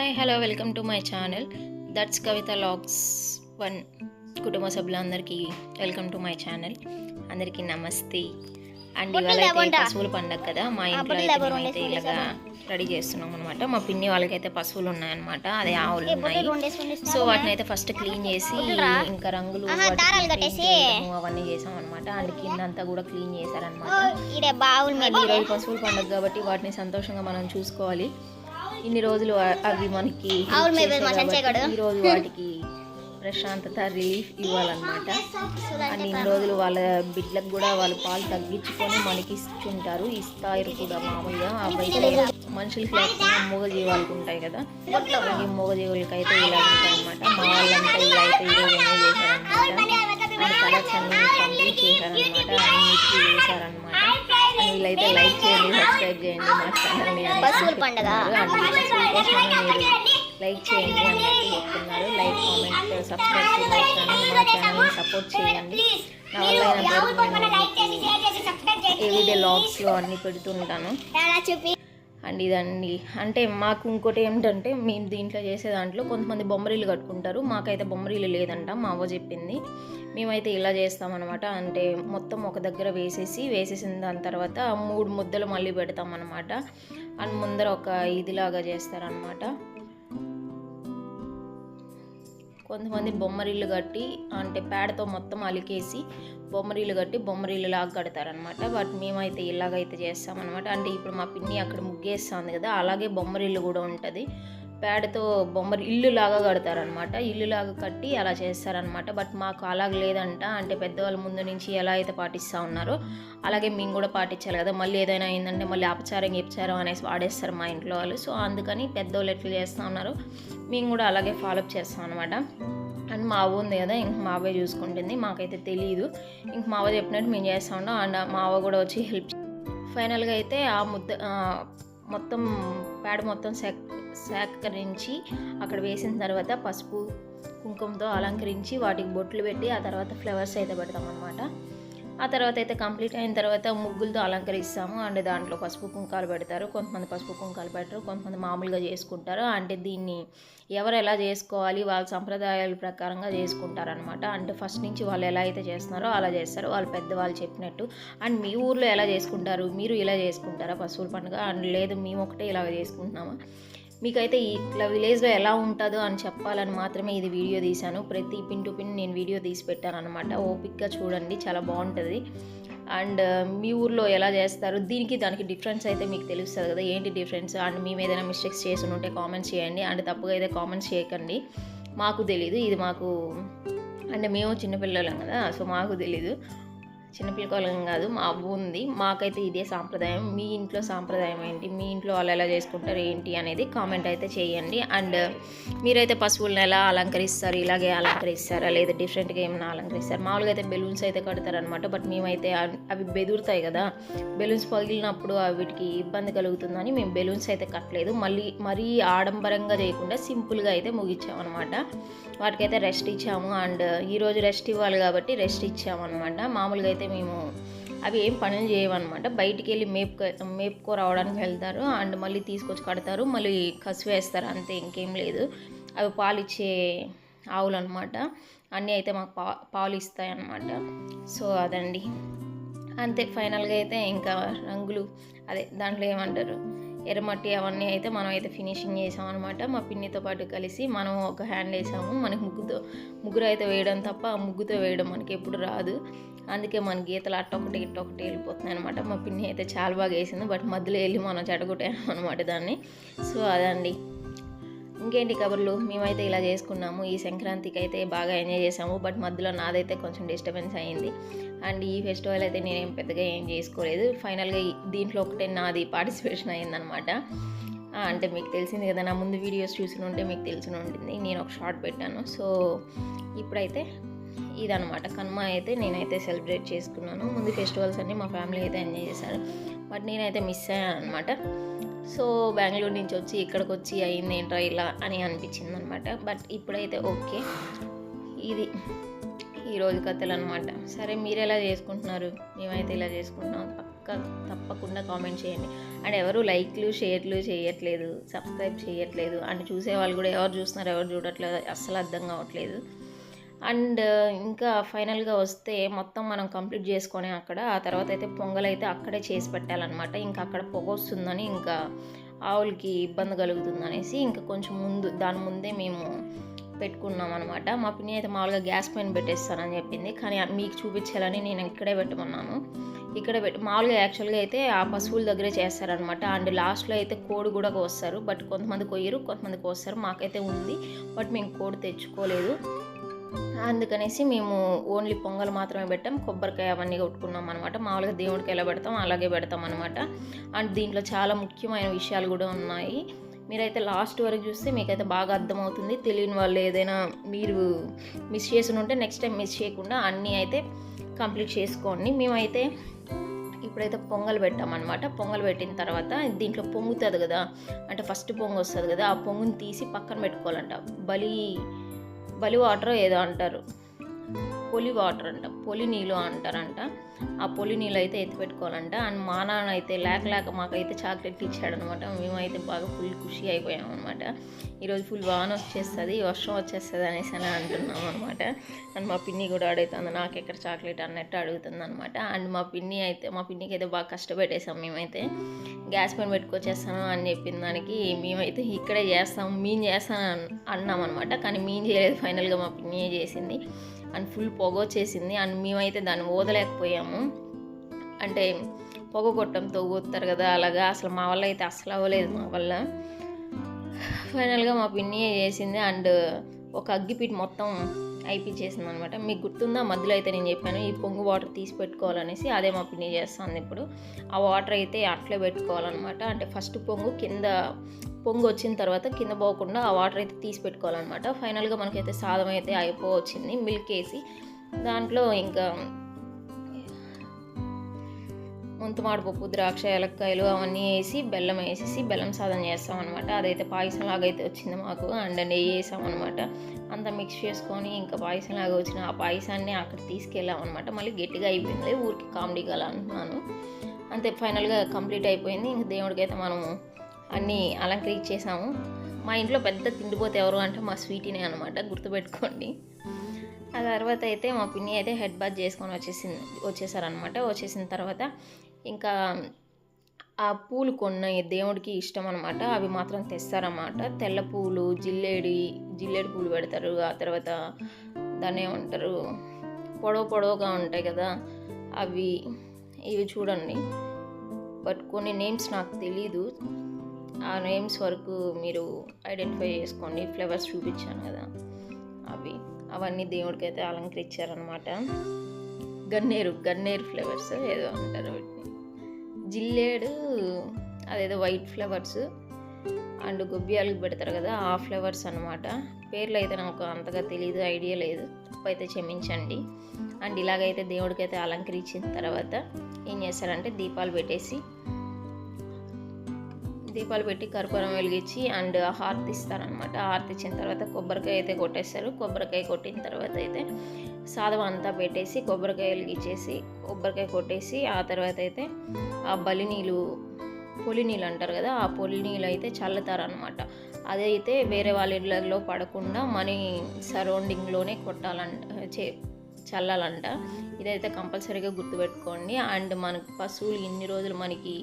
Hi hello welcome to my channel that's Kavitha logs one కుటుంబ సభ్యులందరికీ welcome to my channel అందరికీ నమస్తే. And ఇవాళ పశువుల పండగ కదా మా ఇంట్లో అయితే ఇలాగా రెడీ చేస్తున్నాం అనమాట మా పిన్ని వాళ్ళకైతే పశువులు ఉన్నాయన్నమాట అదే ఆవులు ఉన్నాయి. సో వాటిని అయితే ఫస్ట్ క్లీన్ చేసి ఇంకా రంగులు అవన్నీ చేసాం అనమాట అండ్ కింద అంతా కూడా క్లీన్ చేశారనమాట పశువుల పండుగ కాబట్టి వాటిని సంతోషంగా మనం చూసుకోవాలి. ఇన్ని రోజులు అవి మనకి. ఈ రోజు వాటికి ప్రశాంతత రిలీఫ్ ఇవ్వాలన్నమాట. అండ్ ఇన్ని రోజులు వాళ్ళ బిడ్డలకు కూడా వాళ్ళు పాలు తగ్గించుకొని మనకి ఇస్తుంటారు. ఇస్తారు కూడా మామూలుగా అవైతే మనుషులకి లేకపోయినా మూగ జీవాలకు ఉంటాయి కదా. అలాగే మూగ జీవులకి అయితే ఇలా ఉంటాయి అనమాట మా వాళ్ళంతా ఇలా అయితే ఈరోజు ఎంజాయ్ చేశారనమాట అండ్ కలర్స్ అన్ని కంప్లీట్ చేశారనమాట అన్నిటికీ వేశారనమాట అండ్ వీళ్ళైతే లైక్ సబ్స్క్రైబ్ చేయండి మా ఛానల్ని పశువుల పండగ. ఈ లైక్ చేయండి అన్నట్టు చెప్తున్నారు లైక్ కామెంట్ సబ్స్క్రైబ్ చేయండి మా ఛానల్ మా ఛానల్ని సపోర్ట్ చేయండి నా వల్ల నేను ఎవ్రీడే లాగ్స్లో అన్ని పెడుతుంటాను చూపి అండ్ ఇదండి. అంటే మాకు ఇంకోటి ఏమిటంటే మేము దీంట్లో చేసే దాంట్లో కొంతమంది బొమ్మరీలు కట్టుకుంటారు. మాకైతే బొమ్మరీలు లేదంట మా అవ్వ చెప్పింది. మేమైతే ఇలా చేస్తామన్నమాట. అంటే మొత్తం ఒక దగ్గర వేసేసి వేసేసిన దాని తర్వాత మూడు ముద్దలు మళ్ళీ పెడతామన్నమాట. అండ్ ముందర ఒక ఇదిలాగా చేస్తారనమాట కొంతమంది బొమ్మరిల్లు కట్టి అంటే పేడతో మొత్తం అలికేసి బొమ్మరిల్లు కట్టి బొమ్మరిల్లు లాగా కడతారనమాట బట్ మేమైతే ఇలాగైతే చేస్తామన్నమాట. అంటే ఇప్పుడు మా పిన్ని అక్కడ ముగ్గేస్తుంది కదా అలాగే బొమ్మరిల్లు కూడా ఉంటుంది. పేడతో బొమ్మరి ఇల్లు లాగా కడతారనమాట ఇల్లు లాగా కట్టి అలా చేస్తారనమాట బట్ మాకు అలాగ లేదంట. అంటే పెద్దవాళ్ళ ముందు నుంచి ఎలా అయితే పాటిస్తూ ఉన్నారో అలాగే మేము కూడా పాటించాలి కదా. మళ్ళీ ఏదైనా అయిందంటే మళ్ళీ అపచారం ఇపచారం అనేసి వాడేస్తారు మా ఇంట్లో వాళ్ళు. సో అందుకని పెద్దవాళ్ళు ఎట్లా చేస్తూ ఉన్నారో మేము కూడా అలాగే ఫాలోఅప్ చేస్తాం అనమాట అండ్ మా అవ్వ ఉంది కదా ఇంక మా అవ్వే చూసుకుంటుంది. మాకైతే తెలియదు ఇంక మా అవ్వ చెప్పినట్టు మేము చేస్తూ ఉంటాం అండ్ మా అవ్వ కూడా వచ్చి హెల్ప్ ఫైనల్గా అయితే ఆ ముద్ద మొత్తం పేడ మొత్తం సెక్ సేకరించి అక్కడ వేసిన తర్వాత పసుపు కుంకుమతో అలంకరించి వాటికి బొట్లు పెట్టి ఆ తర్వాత ఫ్లవర్స్ అయితే పెడతాం అనమాట ఆ తర్వాత అయితే కంప్లీట్ అయిన తర్వాత ముగ్గులతో అలంకరిస్తాము. అండ్ దాంట్లో పసుపు కుంకాలు పెడతారు. కొంతమంది పసుపు కుంకాలు పెట్టరు కొంతమంది మామూలుగా చేసుకుంటారు. అంటే దీన్ని ఎవరు ఎలా చేసుకోవాలి? వాళ్ళ సంప్రదాయాల ప్రకారంగా చేసుకుంటారనమాట అంటే ఫస్ట్ నుంచి వాళ్ళు ఎలా అయితే చేస్తున్నారో అలా చేస్తారు. వాళ్ళు పెద్దవాళ్ళు చెప్పినట్టు. అండ్ మీ ఊర్లో ఎలా చేసుకుంటారు? మీరు ఇలా చేసుకుంటారా? పశువుల పండుగ? అండ్ లేదు మేము ఒకటే ఇలా చేసుకుంటున్నామా? మీకైతే ఇట్లా విలేజ్లో ఎలా ఉంటుందో అని చెప్పాలని మాత్రమే ఇది వీడియో తీశాను. ప్రతి పిన్ టు పిన్ నేను వీడియో తీసి పెట్టాను అనమాట ఓపిక్గా చూడండి చాలా బాగుంటుంది. అండ్ మీ ఊర్లో ఎలా చేస్తారు? దీనికి దానికి డిఫరెన్స్ అయితే మీకు తెలుస్తుంది కదా. ఏంటి డిఫరెన్స్? అండ్ మేము ఏదైనా మిస్టేక్స్ చేసి ఉంటే కామెంట్స్ చేయండి. అండ్ తప్పుగా అయితే కామెంట్స్ చేయకండి. మాకు తెలీదు. ఇది మాకు అంటే మేము చిన్నపిల్లలం కదా సో మాకు తెలీదు. చిన్నపిల్లకాలం కాదు మా అవ్వ ఉంది. మాకైతే ఇదే సాంప్రదాయం. మీ ఇంట్లో సాంప్రదాయం ఏంటి? మీ ఇంట్లో వాళ్ళు ఎలా చేసుకుంటారు ఏంటి అనేది కామెంట్ అయితే చేయండి. అండ్ మీరైతే పశువులను ఎలా అలంకరిస్తారు? ఇలాగే అలంకరిస్తారా? లేదా డిఫరెంట్గా ఏమైనా అలంకరిస్తారు? మామూలుగా అయితే బెలూన్స్ అయితే కడతారనమాట బట్ మేమైతే అవి- బెదురుతాయి కదా. బెలూన్స్ పగిలినప్పుడు వీటికి ఇబ్బంది కలుగుతుందని మేము బెలూన్స్ అయితే కట్టలేదు. మళ్ళీ మరీ ఆడంబరంగా చేయకుండా సింపుల్గా అయితే ముగించామన్నమాట వాటికైతే రెస్ట్ ఇచ్చాము. అండ్ ఈరోజు రెస్ట్ ఇవ్వాలి కాబట్టి రెస్ట్ ఇచ్చాము అనమాట మామూలుగా అయితే మేము అవి ఏం పనులు చేయవన్నమాట. బయటికి వెళ్ళి మేపుకో మేపుకో రావడానికి వెళ్తారు. అండ్ మళ్ళీ తీసుకొచ్చి కడతారు. మళ్ళీ కసి వేస్తారు. అంతే ఇంకేం లేదు. అవి పాలు ఇచ్చే ఆవులు అనమాట అన్నీ అయితే మాకు పా పాలు ఇస్తాయి అన్నమాట సో అదండి. అంతే ఫైనల్గా అయితే ఇంకా రంగులు అదే దాంట్లో ఏమంటారు? ఎర్రమట్టి అవన్నీ అయితే మనం అయితే ఫినిషింగ్ చేసాం అనమాట మా పిన్నితో పాటు కలిసి మనం ఒక హ్యాండ్ వేసాము. మనకి ముగ్గుతో ముగ్గురు అయితే వేయడం తప్ప ఆ ముగ్గుతో వేయడం మనకి ఎప్పుడు రాదు. అందుకే మన గీతలు అట్టొకటి ఇట్టొకటి వెళ్ళిపోతున్నాయి అనమాట మా పిన్ని అయితే చాలా బాగా వేసింది బట్ మధ్యలో వెళ్ళి మనం చెడగొట్టాము అనమాట దాన్ని. సో అదండి. ఇంకేంటి కబుర్లు? మేమైతే ఇలా చేసుకున్నాము. ఈ సంక్రాంతికి అయితే బాగా ఎంజాయ్ చేసాము బట్ మధ్యలో నాదైతే కొంచెం డిస్టర్బెన్స్ అయింది అండ్ ఈ ఫెస్టివల్ అయితే నేనేం పెద్దగా ఏం చేసుకోలేదు. ఫైనల్గా దీంట్లో ఒకటే నాది పార్టిసిపేషన్ అయిందనమాట అంటే మీకు తెలిసింది కదా నా ముందు వీడియోస్ చూసి ఉంటే మీకు తెలిసి ఉంటుంది. నేను ఒక షార్ట్ పెట్టాను. సో ఇప్పుడైతే ఇదనమాట కనుమ అయితే నేనైతే సెలబ్రేట్ చేసుకున్నాను. ముందు ఫెస్టివల్స్ అన్నీ మా ఫ్యామిలీ అయితే ఎంజాయ్ చేశారు. బట్ నేనైతే మిస్ అయ్యాను అనమాట సో బెంగళూరు నుంచి వచ్చి ఇక్కడికి వచ్చి అయింది ఏంటో ఇలా అని అనిపించింది అనమాట బట్ ఇప్పుడైతే ఓకే. ఇది ఈరోజు కథలు అనమాట సరే మీరు ఎలా చేసుకుంటున్నారు? మేమైతే ఇలా చేసుకుంటున్నాం. పక్క తప్పకుండా కామెంట్ చేయండి. అండ్ ఎవరు లైక్లు షేర్లు చేయట్లేదు సబ్స్క్రైబ్ చేయట్లేదు అండ్ చూసే వాళ్ళు కూడా ఎవరు చూస్తున్నారు ఎవరు చూడట్లేదు అస్సలు అర్థం కావట్లేదు. అండ్ ఇంకా ఫైనల్గా వస్తే మొత్తం మనం కంప్లీట్ చేసుకొని అక్కడ ఆ తర్వాత అయితే పొంగల్ అయితే అక్కడే చేసి పెట్టాలన్నమాట. ఇంకా అక్కడ పొగ వస్తుందని ఇంకా ఆవులకి ఇబ్బంది కలుగుతుంది అనేసి ఇంకా కొంచెం ముందు దాని ముందే మేము పెట్టుకున్నాం అనమాట మా పిన్ని అయితే మామూలుగా గ్యాస్ పైన పెట్టేస్తానని చెప్పింది. కానీ మీకు చూపించాలని నేను ఇక్కడే పెట్టమన్నాను. ఇక్కడ పెట్టి మామూలుగా యాక్చువల్గా అయితే ఆ పశువుల దగ్గరే చేస్తారనమాట అండ్ లాస్ట్లో అయితే కోడి కూడా కోస్తారు. బట్ కొంతమంది కొయ్యరు కొంతమంది కోస్తారు. మాకైతే ఉంది. బట్ మేము కోడి తెచ్చుకోలేదు. అందుకనేసి మేము ఓన్లీ పొంగల్ మాత్రమే పెట్టాం. కొబ్బరికాయ అవన్నీ కొట్టుకున్నాం అనమాట మామూలుగా దేవుడికి ఎలా పెడతాం అలాగే పెడతాం అనమాట అండ్ దీంట్లో చాలా ముఖ్యమైన విషయాలు కూడా ఉన్నాయి. మీరైతే లాస్ట్ వరకు చూస్తే మీకైతే బాగా అర్థమవుతుంది. తెలియని వాళ్ళు ఏదైనా మీరు మిస్ చేసి ఉంటే నెక్స్ట్ టైం మిస్ చేయకుండా అన్నీ అయితే కంప్లీట్ చేసుకోండి. మేమైతే ఇప్పుడైతే పొంగల్ పెట్టామన్నమాట పొంగల్ పెట్టిన తర్వాత దీంట్లో పొంగుతుంది కదా. అంటే ఫస్ట్ పొంగు వస్తుంది కదా. ఆ పొంగుని తీసి పక్కన పెట్టుకోవాలంట. బలి బలి వాటర్ ఏదో అంటారు. పొలి వాటర్ అంట పొలి నీళ్ళు అంటారంట. ఆ పొలి నీళ్ళు అయితే ఎత్తి పెట్టుకోవాలంట. అండ్ మా నాన్న అయితే లేక లేక మాకైతే చాక్లెట్ ఇచ్చాడనమాట. మేమైతే బాగా ఫుల్ ఖుషి అయిపోయాం అనమాట ఈరోజు ఫుల్ వాన వచ్చేస్తుంది వర్షం వచ్చేస్తుంది అనేసి అని అంటున్నాం అనమాట అండ్ మా పిన్ని కూడా అడుగుతుంది నాకు ఎక్కడ చాక్లెట్? అన్నట్టు అడుగుతుంది అనమాట అండ్ మా పిన్ని అయితే మా పిన్నికి అయితే బాగా కష్టపెట్టేసాం మేమైతే. గ్యాస్ పైన పెట్టుకొచ్చేస్తాను అని చెప్పిన దానికి మేమైతే ఇక్కడే చేస్తాం మేము చేస్తాను అన్నాం అనమాట కానీ మేము చేయలేదు ఫైనల్గా మా పిన్నియే చేసింది. అండ్ ఫుల్ పొగ వచ్చేసింది. అండ్ మేమైతే దాన్ని ఓదలేకపోయాము అంటే పొగ కొట్టంతో ఊతారు కదా అలాగా. అసలు మా వల్ల అయితే అసలు అవ్వలేదు మా వల్ల. ఫైనల్గా మా పిన్ని చేసింది అండ్ ఒక అగ్గిపీట్ మొత్తం అయిపించేసింది అనమాట మీకు గుర్తుందా? మధ్యలో అయితే నేను చెప్పాను ఈ పొంగు వాటర్ తీసి పెట్టుకోవాలనేసి అదే మా పిన్ని చేస్తుంది ఇప్పుడు. ఆ వాటర్ అయితే అట్లే పెట్టుకోవాలన్నమాట. అంటే ఫస్ట్ పొంగు కింద పొంగు వచ్చిన తర్వాత కింద పోకుండా ఆ వాటర్ అయితే తీసి పెట్టుకోవాలన్నమాట. ఫైనల్గా మనకైతే సాధం అయితే అయిపోవచ్చింది మిల్క్ వేసి. దాంట్లో ఇంకా ముంతమాడుపప్పు ద్రాక్ష ఏలక్కాయలు అవన్నీ వేసి బెల్లం వేసేసి బెల్లం సాదం చేస్తాం అనమాట అదైతే పాయసం లాగా అయితే వచ్చింది మాకు. అండ్ నెయ్యి వేసాం అనమాట అంతా మిక్స్ చేసుకొని ఇంకా పాయసం లాగా వచ్చిన ఆ పాయసాన్ని అక్కడ తీసుకెళ్ళాం అనమాట మళ్ళీ గట్టిగా అయిపోయింది. ఊరికి కామెడీగా అలా అంటున్నాను. అంతే ఫైనల్గా కంప్లీట్ అయిపోయింది. ఇంక దేవుడికి అయితే మనము అన్నీ అలంకరించేసాము మా ఇంట్లో పెద్ద తిండిపోతే ఎవరు అంటే మా స్వీటీనే అనమాట గుర్తుపెట్టుకోండి. ఆ తర్వాత అయితే మా పిన్ని అయితే హెడ్ బాత్ చేసుకొని వచ్చేసింది వచ్చేసారనమాట వచ్చేసిన తర్వాత ఇంకా ఆ పూలు కొన్న దేవుడికి ఇష్టం అనమాట అవి మాత్రం తెస్తారన్నమాట. తెల్ల పూలు జిల్లేడి జిల్లేడి పూలు పెడతారు. ఆ తర్వాత దాన్ని ఏమంటారు? పొడవు పొడవుగా ఉంటాయి కదా అవి ఇవి చూడండి. బట్ కొన్ని నేమ్స్ నాకు తెలీదు. ఆ నేమ్స్ వరకు మీరు ఐడెంటిఫై చేసుకోండి. ఫ్లవర్స్ చూపించాను కదా అవి. అవన్నీ దేవుడికి అయితే అలంకరించారనమాట గన్నేరు గన్నేరు ఫ్లవర్స్ ఏదో అంటారు వీటిని. జిల్లేడు అదేదో వైట్ ఫ్లవర్స్ అండ్ గుబ్బియాలకు పెడతారు కదా ఆ ఫ్లవర్స్ అనమాట పేర్లు అయితే నాకు అంతగా తెలియదు ఐడియా లేదు. తప్పైతే క్షమించండి. అండ్ ఇలాగైతే దేవుడికి అయితే అలంకరించిన తర్వాత ఏం చేస్తారంటే దీపాలు పెట్టేసి దీపాలు పెట్టి కర్పూరం వెలిగించి అండ్ హారతి ఇస్తారనమాట హారతి ఇచ్చిన తర్వాత కొబ్బరికాయ అయితే కొట్టేస్తారు. కొబ్బరికాయ కొట్టిన తర్వాత అయితే సాదం అంతా పెట్టేసి కొబ్బరికాయలు ఇచ్చేసి కొబ్బరికాయ కొట్టేసి ఆ తర్వాత అయితే ఆ బలి నీళ్ళు పొలి నీళ్ళు అంటారు కదా ఆ పొలి నీళ్ళు అయితే చల్లుతారనమాట అదైతే వేరే వాళ్ళ ఇళ్ళలో పడకుండా మనీ సరౌండింగ్లోనే కొట్టాలంట చే చల్లాలంట. ఇదైతే కంపల్సరీగా గుర్తుపెట్టుకోండి. అండ్ మనకి పశువులు ఇన్ని రోజులు మనకి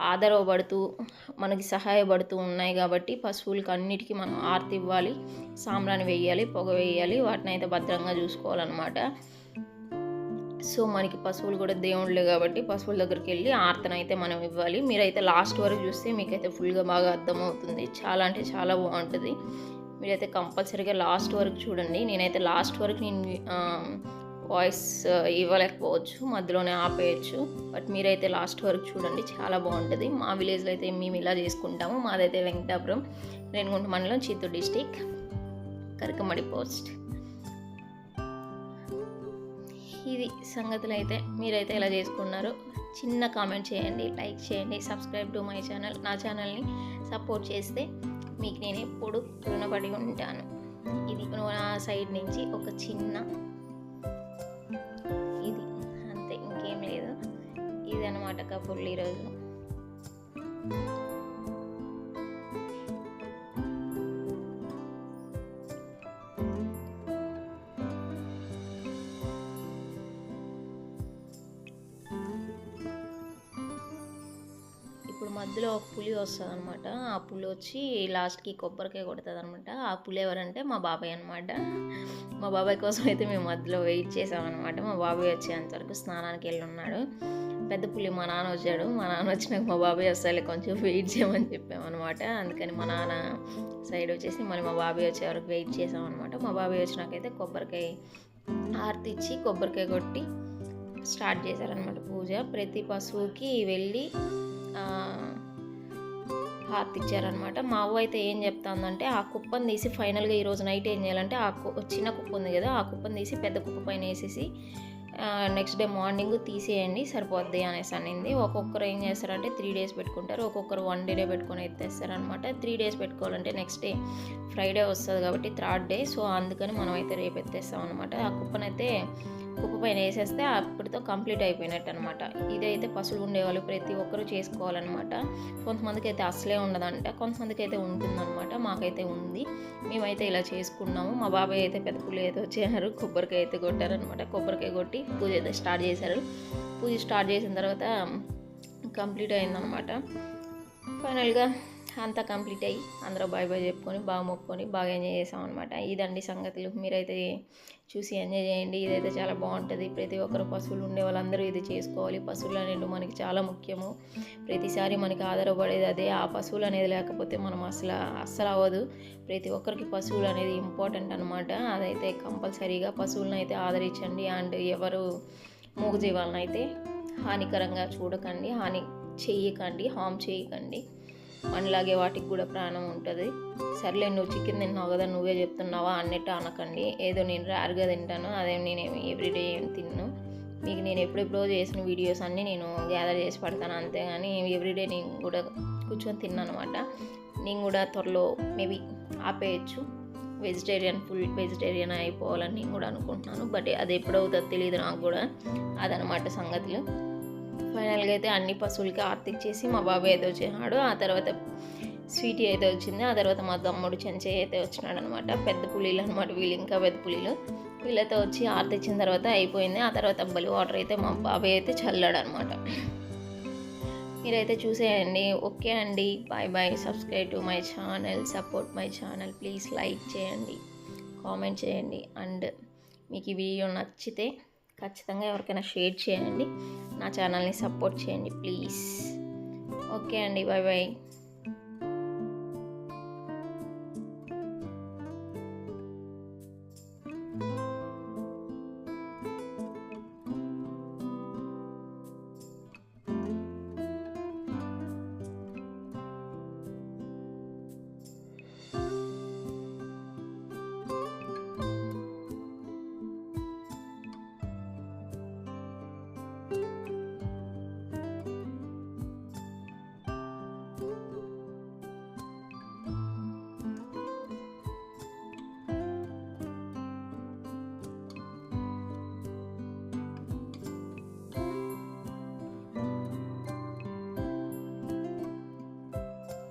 ఆదరవబడుతూ మనకి సహాయపడుతూ ఉన్నాయి కాబట్టి పశువులకి అన్నిటికీ మనం ఆర్తి ఇవ్వాలి సాంబ్రాన్ని వేయాలి పొగ వేయాలి వాటిని అయితే భద్రంగా చూసుకోవాలన్నమాట. సో మనకి పశువులు కూడా దేవుళ్ళే కాబట్టి పశువుల దగ్గరికి వెళ్ళి ఆర్తన అయితే మనం ఇవ్వాలి. మీరైతే లాస్ట్ వరకు చూస్తే మీకైతే ఫుల్గా బాగా అర్థమవుతుంది. చాలా అంటే చాలా బాగుంటుంది. మీరైతే కంపల్సరీగా లాస్ట్ వరకు చూడండి. నేనైతే లాస్ట్ వరకు నేను వాయిస్ ఇవ్వలేకపోవచ్చు మధ్యలోనే ఆపేయచ్చు. బట్ మీరైతే లాస్ట్ వరకు చూడండి చాలా బాగుంటుంది. మా విలేజ్లో అయితే మేము ఇలా చేసుకుంటాము. మాదైతే వెంకటాపురం రేణుగుంట మండలం చిత్తూరు డిస్టిక్ కరకమడి పోస్ట్. ఇది సంగతులు అయితే మీరైతే ఎలా చేసుకున్నారో చిన్న కామెంట్ చేయండి లైక్ చేయండి సబ్స్క్రైబ్ టు మై ఛానల్. నా ఛానల్ని సపోర్ట్ చేస్తే మీకు నేను ఎప్పుడు రుణపడి ఉంటాను. ఇది నా సైడ్ నుంచి ఒక చిన్న ఇది అంతే ఈరోజు. ఇప్పుడు మధ్యలో ఒక పులి వస్తుంది అనమాట ఆ పులి వచ్చి లాస్ట్కి కొబ్బరికాయ కొడుతుంది అనమాట ఆ పులి ఎవరంటే మా బాబాయ్ అనమాట మా బాబాయ్ కోసం అయితే మేము మధ్యలో వెయిట్ చేసామన్నమాట. మా బాబాయ్ వచ్చేంతవరకు స్నానానికి వెళ్ళి ఉన్నాడు. పెద్ద పులి మా నాన్న వచ్చాడు. మా నాన్న వచ్చినాక మా బాబాయ్ వస్తాలే కొంచెం వెయిట్ చేయమని చెప్పామన్నమాట. అందుకని మా నాన్న సైడ్ వచ్చేసి మళ్ళీ మా బాబాయ్ వచ్చే వరకు వెయిట్ చేసామన్నమాట మా బాబాయ్ వచ్చినాకైతే కొబ్బరికాయ ఆరతి ఇచ్చి కొబ్బరికాయ కొట్టి స్టార్ట్ చేశారనమాట పూజ. ప్రతి పశువుకి వెళ్ళి ఆ, హారతి ఇచ్చారనమాట మా అవ్వ అయితే ఏం చెప్తాందంటే ఆ కుప్పని తీసి ఫైనల్గా ఈరోజు నైట్ ఏం చేయాలంటే ఆ చిన్న కుప్ప ఉంది కదా ఆ కుప్పని తీసి పెద్ద కుప్ప పైన వేసేసి నెక్స్ట్ డే మార్నింగ్ తీసేయండి సరిపోద్ది అనేసి అనింది. ఒక్కొక్కరు ఏం చేస్తారంటే త్రీ డేస్ పెట్టుకుంటారు. ఒక్కొక్కరు వన్ డే పెట్టుకొని ఎత్తేస్తారనమాట త్రీ డేస్ పెట్టుకోవాలంటే నెక్స్ట్ డే ఫ్రైడే వస్తుంది కాబట్టి థర్డ్ డే సో అందుకని మనం అయితే రేపు ఎత్తేస్తాం అనమాట ఆ కుప్పనైతే కుప్ప పైన వేసేస్తే అప్పటితో కంప్లీట్ అయిపోయినట్టు అనమాట ఇదైతే పశువులు ఉండేవాళ్ళు ప్రతి ఒక్కరూ చేసుకోవాలన్నమాట. కొంతమందికి అయితే అసలే ఉండదంట. కొంతమందికి అయితే ఉంటుందన్నమాట. మాకైతే ఉంది. మేమైతే ఇలా చేసుకున్నాము. మా బాబాయ్ అయితే పెద్ద పుల్లి అయితే వచ్చారు కొబ్బరికాయ అయితే కొట్టారనమాట కొబ్బరికాయ కొట్టి పూజ అయితే స్టార్ట్ చేశారు. పూజ స్టార్ట్ చేసిన తర్వాత కంప్లీట్ అయిందనమాట ఫైనల్గా అంతా కంప్లీట్ అయ్యి అందరూ బాయ్ బాయ్ చెప్పుకొని బాగా మొక్కుకొని బాగా ఎంజాయ్ చేసాం అనమాట ఇదండి సంగతులు. మీరైతే చూసి ఎంజాయ్ చేయండి. ఇదైతే చాలా బాగుంటుంది. ప్రతి ఒక్కరు పశువులు ఉండే వాళ్ళందరూ ఇది చేసుకోవాలి. పశువులు అనేవి మనకి చాలా ముఖ్యము. ప్రతిసారి మనకి ఆధారపడేది అదే. ఆ పశువులు అనేది లేకపోతే మనం అసలు అస్సలు అవ్వదు. ప్రతి ఒక్కరికి పశువులు అనేది ఇంపార్టెంట్ అనమాట అదైతే కంపల్సరీగా పశువులను అయితే ఆదరించండి. అండ్ ఎవరు మూగజీవాలను అయితే హానికరంగా చూడకండి. హాని చేయకండి హామ్ చేయకండి మనలాగే వాటికి కూడా ప్రాణం ఉంటుంది. సర్లే నువ్వు చికెన్ తిన్నావు కదా నువ్వే చెప్తున్నావా అన్నట్టు అనకండి. ఏదో నేను రేర్గా తింటాను అదేం నేనేమి ఎవ్రీడే ఏం తిన్ను. మీకు నేను ఎప్పుడెప్పుడో చేసిన వీడియోస్ అన్నీ నేను గ్యాదర్ చేసి పడతాను అంతేగాని ఎవ్రీడే నేను కూడా కూర్చొని తిన్నాను అనమాట నేను కూడా త్వరలో మేబీ ఆపేయచ్చు. వెజిటేరియన్ ఫుల్ వెజిటేరియన్ అయిపోవాలని నేను కూడా అనుకుంటున్నాను బట్ అది ఎప్పుడవుతుందో తెలియదు నాకు కూడా. అదనమాట సంగతులు. ఫైనల్గా అయితే అన్ని పశువులకి ఆర్తిక్ చేసి మా బాబాయ్ అయితే వచ్చేసాడు ఆ తర్వాత స్వీటీ అయితే వచ్చింది. ఆ తర్వాత మా తమ్ముడు చెంచయ్య అయితే వచ్చినాడు అనమాట పెద్ద పులీలు అనమాట వీళ్ళు ఇంకా పెద్ద పులీలు. వీళ్ళతో వచ్చి ఆర్తి ఇచ్చిన తర్వాత అయిపోయింది. ఆ తర్వాత బలి వాటర్ అయితే మా బాబాయ్ అయితే చల్లాడు అనమాట మీరైతే చూసేయండి. ఓకే అండి. Bye bye. Subscribe to my channel. Support my channel. Please like చేయండి. కామెంట్ చేయండి. అండ్ మీకు ఈ వీడియో నచ్చితే ఖచ్చితంగా ఎవరికైనా షేర్ చేయండి. నా ఛానల్ని సపోర్ట్ చేయండి ప్లీజ్. ఓకే అండి. Bye bye